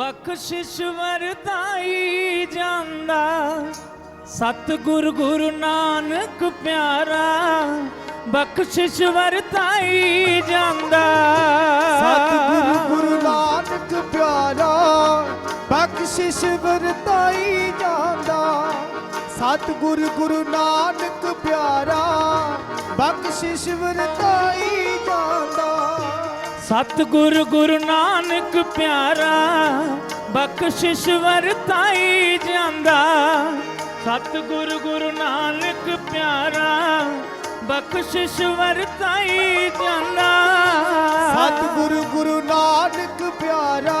ਬਖਸ਼ਿਸ਼ ਵਰਤਾਈ ਜਾਂਦਾ। ਸਤਿਗੁਰ ਗੁਰੂ ਨਾਨਕ ਪਿਆਰਾ, ਬਖਸ਼ਿਸ਼ ਵਰਤਾਈ ਜਾਂਦਾ। ਸਤਿਗੁਰੂ ਗੁਰੂ ਨਾਨਕ ਪਿਆਰਾ, ਬਖਸ਼ਿਸ਼ ਵਰਤਾਈ ਜਾਂਦਾ। ਸਤਿਗੁਰੂ ਗੁਰੂ ਨਾਨਕ ਪਿਆਰਾ, ਬਖਸ਼ਿਸ਼ ਵਰਤਾਈ ਸਤਿਗੁਰ ਗੁਰੂ ਨਾਨਕ ਪਿਆਰਾ, ਬਖਸ਼ਿਸ਼ ਵਰਤਾਈ ਜਾਂਦਾ। ਸਤਿਗੁਰ ਗੁਰੂ ਨਾਨਕ ਪਿਆਰਾ, ਬਖਸ਼ਿਸ਼ ਵਰਤਾਈ ਜਾਂਦਾ। ਸਤਿਗੁਰੂ ਗੁਰੂ ਨਾਨਕ ਪਿਆਰਾ,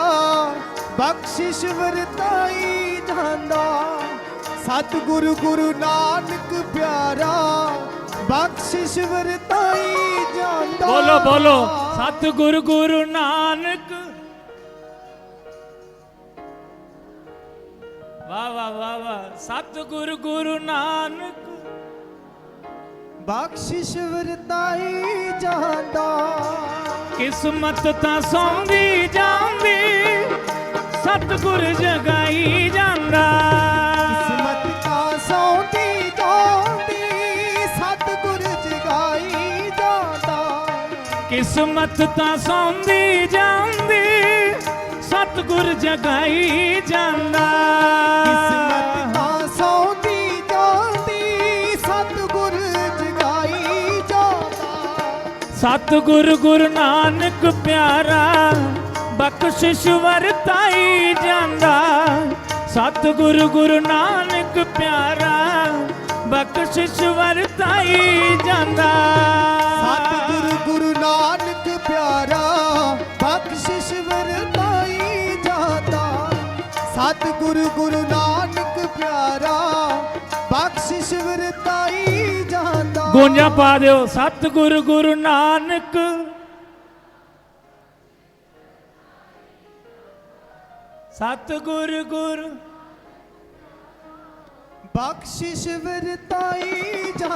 ਬਖਸ਼ਿਸ਼ ਵਰਤਾਈ ਜਾਂਦਾ। ਸਤਿਗੁਰੂ ਗੁਰੂ ਨਾਨਕ ਪਿਆਰਾ ਬਖਸ਼ਿਸ਼ ਵਰਤਾਈ ਜਾਂਦਾ। ਬੋਲੋ ਬੋਲੋ। ਸਤਿਗੁਰ ਗੁਰੂ ਨਾਨਕ। ਵਾਹ ਵਾਹ ਸਤਿਗੁਰ ਗੁਰੂ ਨਾਨਕ। ਬਖਸ਼ਿਸ਼ ਵਰਤਾਈ ਜਾਂਦਾ। ਕਿਸਮਤ ਤਾਂ ਸੌਂਦੀ ਜਾਂਦੀ ਸਤਿਗੁਰ ਜਗਾਈ ਜਾਂਦਾ। ਕਿਸਮਤ ਤਾਂ ਸੌਂਦੀ ਜਾਂਦੀ ਸਤਿਗੁਰ ਜਗਾਈ ਜਾਂਦਾ। ਕਿਸਮਤ ਤਾਂ ਸੌਂਦੀ ਜਾਂਦੀ ਸਤਿਗੁਰ ਜਗਾਈ ਜਾਂਦਾ। ਸਤਿਗੁਰ ਗੁਰੂ ਨਾਨਕ ਪਿਆਰਾ ਬਖਸ਼ਿਸ਼ ਵਰਤਾਈ ਜਾਂਦਾ। ਸਤਿਗੁਰ ਗੁਰੂ ਨਾਨਕ ਪਿਆਰਾ ਬਖਸ਼ਿਸ਼ ਵਰਤਾਈ ਜਾਂਦਾ। ਗੁਰੂ ਨਾਨਕ ਪਿਆਰਾ ਬਖਸ਼ਿਸ਼ ਵਰਤਾਈ ਜਾਂਦਾ। ਸਤਿਗੁਰੂ ਗੁਰੂ ਨਾਨਕ ਪਿਆਰਾ ਬਖਸ਼ਿਸ਼ ਵਰਤਾਈ ਜਾਂਦਾ। ਗੂੰਜਾਂ ਪਾ ਦਿਓ ਸਤਿਗੁਰ ਗੁਰੂ ਨਾਨਕ। ਸਤਿਗੁਰ ਗੁਰੂ ਬਖਸ਼ਿਸ਼ ਵਰਤਾਈ ਜਾਂਦਾ